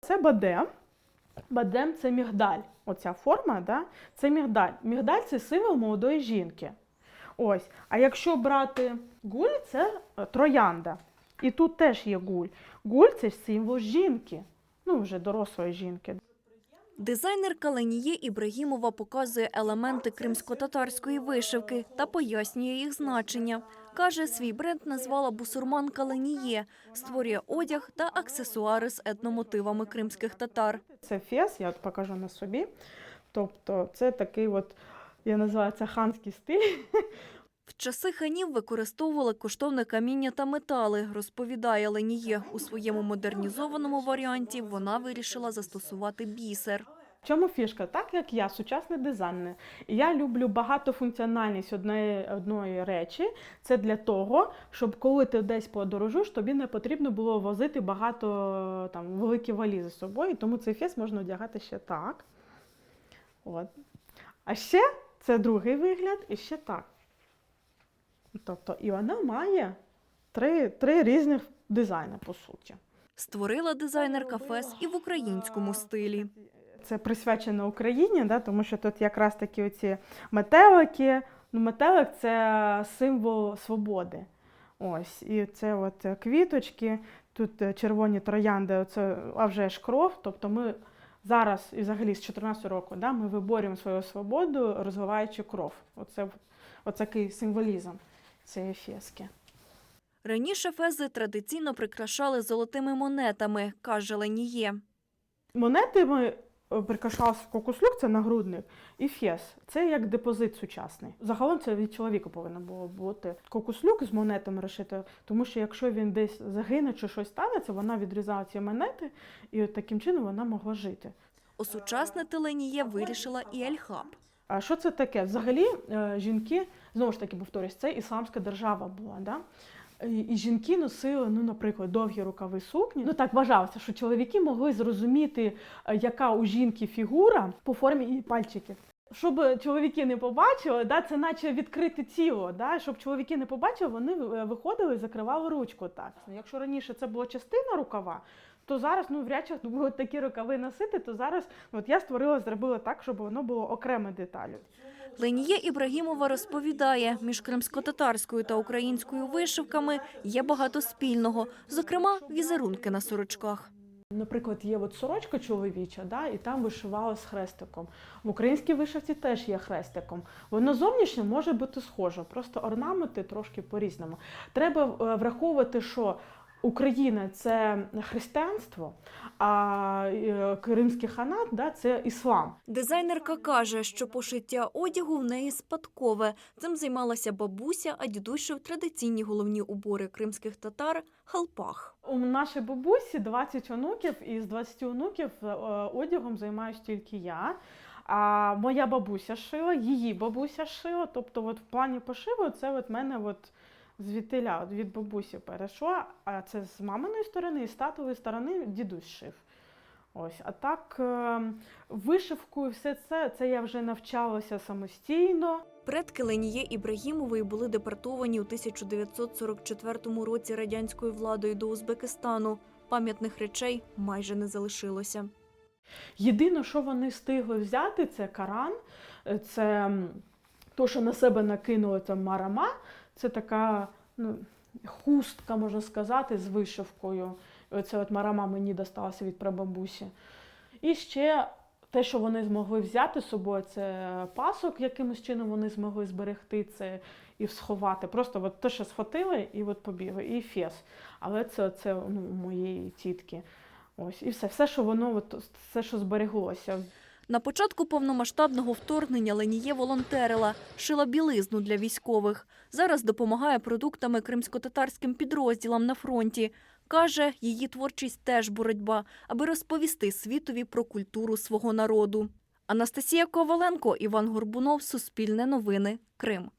Це бадем. Бадем це мігдаль. Оця форма, да? це мігдаль. Мігдаль це символ молодої жінки. Ось. А якщо брати гуль, це е, троянда. І тут теж є гуль. Гуль це символ жінки, ну вже дорослої жінки. Дизайнерка Леніє Ібрагімова показує елементи кримсько-татарської вишивки та пояснює їх значення. Каже, свій бренд назвала бусурманка Леніє, створює одяг та аксесуари з етномотивами кримських татар. Це фес, я от покажу на собі. Тобто це такий от, я називаю це ханський стиль. В часи ханів використовували коштовне каміння та метали, розповідає Леніє. У своєму модернізованому варіанті вона вирішила застосувати бісер. Чому фішка? Так як я сучасний дизайнер, я люблю багатофункціональність одної, одної речі. Це для того, щоб коли ти десь подорожуєш, тобі не потрібно було возити багато там великі валізи з собою. Тому цей фес можна одягати ще так. От. А ще це другий вигляд, і ще так. Тобто, і вона має три, три різних дизайни, по суті. Створила дизайнерка фес і в українському стилі. Це присвячено Україні, да, тому що тут якраз такі оці метелики. Ну, метелик це символ свободи. Ось, і це от квіточки, тут червоні троянди, це, а вже ж кров. Тобто ми зараз, і взагалі з 14 року, да, ми виборюємо свою свободу, розвиваючи кров. Оце, оце такий символізм цієї фески. Раніше фези традиційно прикрашали золотими монетами, каже Леніє. Монети ми е, прикрашав кокуслюк, це нагрудник, і фес. Це як депозит сучасний. Загалом це від чоловіка повинно було бути. Кокуслюк з монетами розшити, тому що якщо він десь загине чи щось станеться, вона відрізала ці монети, і от таким чином вона могла жити. Осучаснити Леніє вирішила і Ельхаб. А що це таке? Взагалі е, жінки, знову ж таки повторюсь, це ісламська держава була. Да? І жінки носили, ну, наприклад, довгі рукави сукні. Ну так вважалося, що чоловіки могли зрозуміти, е, яка у жінки фігура по формі її пальчиків. Щоб чоловіки не побачили, да, це наче відкрите тіло. Да, щоб чоловіки не побачили, вони е, виходили і закривали ручку. Так. Якщо раніше це була частина рукава, то зараз ну вряд чи будуть такі рукави носити, то зараз ну, от я створила, зробила так, щоб воно було окремо деталю. Леніє Ібрагімова розповідає, між кримсько-татарською та українською вишивками є багато спільного, зокрема візерунки на сорочках. Наприклад, є от сорочка чоловіча, да, і там вишивали з хрестиком. В українській вишивці теж є хрестиком. Воно зовнішнє може бути схоже, просто орнаменти трошки по-різному. Треба е, враховувати, що Україна це християнство, а е, Кримський ханат да, це іслам. Дизайнерка каже, що пошиття одягу в неї спадкове. Цим займалася бабуся, а дідусь шив традиційні головні убори кримських татар халпах. У нашій бабусі 20 онуків, і з 20 онуків е, одягом займаюся тільки я. А моя бабуся шила, її бабуся шила. Тобто, от в плані пошиву це от мене от звідтиля, от від бабусі перейшло. А це з маминої сторони, і з татової сторони дідусь шив. Ось, а так е, вишивку і все це, це я вже навчалася самостійно. Предки Леніє Ібрагімової були депортовані у 1944 році радянською владою до Узбекистану. Пам'ятних речей майже не залишилося. Єдине, що вони встигли взяти, це каран, е, це то, що на себе накинули там марама, це така ну, хустка, можна сказати, з вишивкою. Оце от марама мені досталася від прабабусі. І ще те, що вони змогли взяти з собою, це пасок, якимось чином вони змогли зберегти це і сховати. Просто от те, що схватили, і от побігли, і фес. Але це, це ну, моєї тітки. Ось, і все, все, що воно, от, все, що збереглося. На початку повномасштабного вторгнення Леніє волонтерила, шила білизну для військових. Зараз допомагає продуктами кримсько-татарським підрозділам на фронті. Каже, її творчість теж боротьба, аби розповісти світові про культуру свого народу. Анастасія Коваленко, Іван Горбунов, Суспільне новини, Крим.